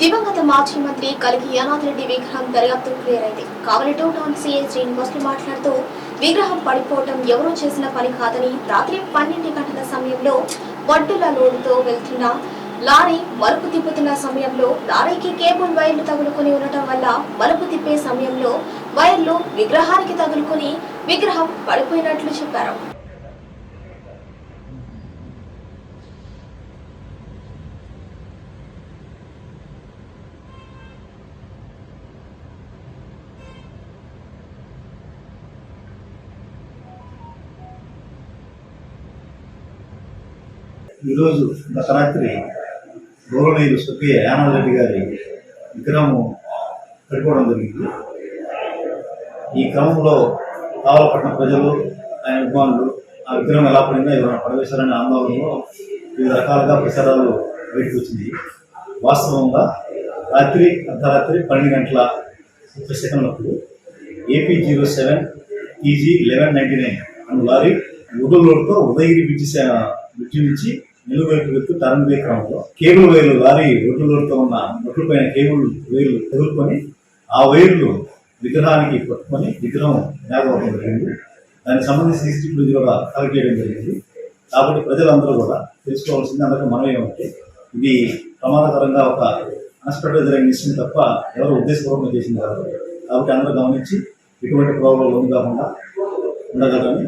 దివంగత మాజీ మంత్రి కలిగి యానాథ్రెడ్డి విగ్రహం దర్యాప్తు క్లియరైంది. Kavali two town CI Srinivasulu మాట్లాడుతూ విగ్రహం పడిపోవటం ఎవరూ చేసిన పని కాదని రాత్రి పన్నెండు గంటల సమయంలో వడ్డుల లోడుతో వెళ్తున్న లారీ మలుపు తిప్పుతున్న సమయంలో లారీకి కేబుల్ వైర్లు తగులుకొని ఉండటం వల్ల మలుపు తిప్పే సమయంలో వైర్లు విగ్రహానికి తగులుకొని విగ్రహం పడిపోయినట్లు చెప్పారు. ఈరోజు గత రాత్రి గౌరవనీయులు స్వర్గీయ యానారెడ్డి గారి విగ్రహము పడిపోవడం జరిగింది. ఈ క్రమంలో కావలపట్నం ప్రజలు ఆయన అభిమానులు ఆ విగ్రహం ఎలా పడిందో ఎవరైనా పడవేశారనే ఆందోళనలో వివిధ రకాలుగా ప్రచారాలు బయటకు వచ్చింది. వాస్తవంగా రాత్రి అర్ధరాత్రి పన్నెండు గంటల ముప్పై సెకండ్లప్పుడు AP zero seven EG eleven ninety nine అన్న లారీ ఉడలూరుతో ఉదయగిరి బ్రిడ్జి బ్రిడ్జి నుంచి నిలువైపు వెళ్తూ టర్న్ క్రమంలో కేబుల్ వైర్లు లారీ ఉడలూరుతో ఉన్న ఒడ్డు కేబుల్ వైర్లు తగులుకొని ఆ వైర్లు విగ్రహానికి పట్టుకొని విగ్రహం మేఘవడం జరిగింది. దానికి సంబంధించి సీసీటీవీ ఫుటేజ్ కూడా కలెక్ట్ చేయడం జరిగింది. కాబట్టి ప్రజలందరూ కూడా తెలుసుకోవాల్సింది అందరికీ మనం ఏమంటే ఇది ప్రమాదకరంగా ఒక అన్ఎక్స్పెక్టెడ్ జరిగిన విషయం తప్ప ఎవరు ఉద్దేశపూర్వకంగా చేసింది కాదు. కాబట్టి అందరూ గమనించి ఎటువంటి ప్రాబ్లం కాకుండా ఉండగలని